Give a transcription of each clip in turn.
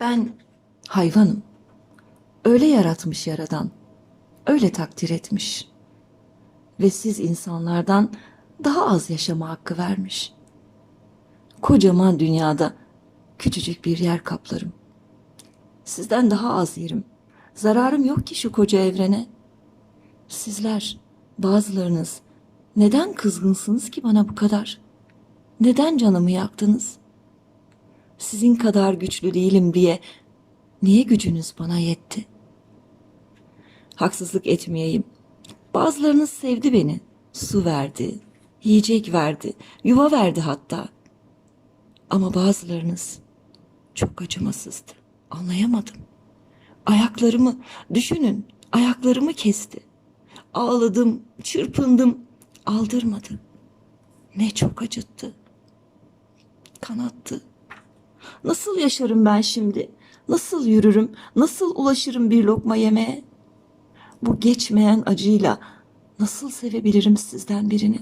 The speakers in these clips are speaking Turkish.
Ben hayvanım. Öyle yaratmış yaradan. Öyle takdir etmiş. Ve siz insanlardan daha az yaşama hakkı vermiş. Kocaman dünyada küçücük bir yer kaplarım. Sizden daha az yerim. Zararım yok ki şu koca evrene. Sizler, bazılarınız neden kızgınsınız ki bana bu kadar? Neden canımı yaktınız? Sizin kadar güçlü değilim diye niye gücünüz bana yetti? Haksızlık etmeyeyim. Bazılarınız sevdi beni. Su verdi, yiyecek verdi, yuva verdi hatta. Ama bazılarınız çok acımasızdı. Anlayamadım. Ayaklarımı, düşünün, ayaklarımı kesti. Ağladım, çırpındım, aldırmadı. Ne çok acıttı. Kanattı. Nasıl yaşarım ben şimdi? Nasıl yürürüm? Nasıl ulaşırım bir lokma yemeğe? Bu geçmeyen acıyla nasıl sevebilirim sizden birini?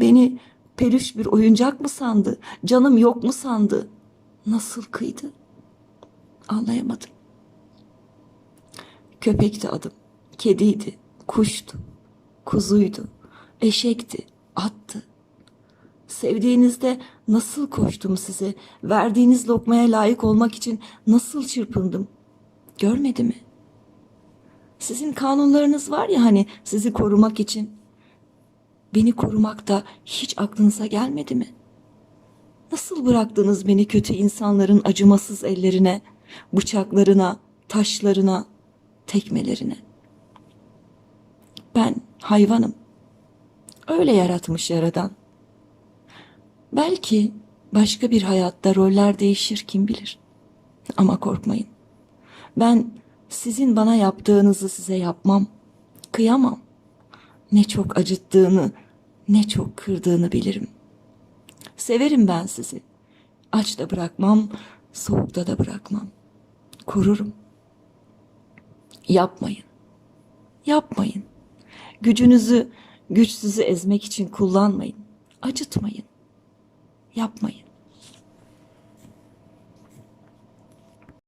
Beni peluş bir oyuncak mı sandı? Canım yok mu sandı? Nasıl kıydı? Anlayamadım. Köpekti adım, kediydi, kuştu, kuzuydu, eşekti, attı. Sevdiğinizde nasıl koştum size, verdiğiniz lokmaya layık olmak için nasıl çırpındım. Görmedi mi? Sizin kanunlarınız var ya hani sizi korumak için. Beni korumak da hiç aklınıza gelmedi mi? Nasıl bıraktınız beni kötü insanların acımasız ellerine, bıçaklarına, taşlarına, tekmelerine? Ben hayvanım. Öyle yaratmış yaradan. Belki başka bir hayatta roller değişir kim bilir. Ama korkmayın. Ben sizin bana yaptığınızı size yapmam. Kıyamam. Ne çok acıttığını, ne çok kırdığını bilirim. Severim ben sizi. Aç da bırakmam, soğukta da bırakmam. Korurum. Yapmayın. Yapmayın. Gücünüzü güçsüzü ezmek için kullanmayın. Acıtmayın. Yapmayın.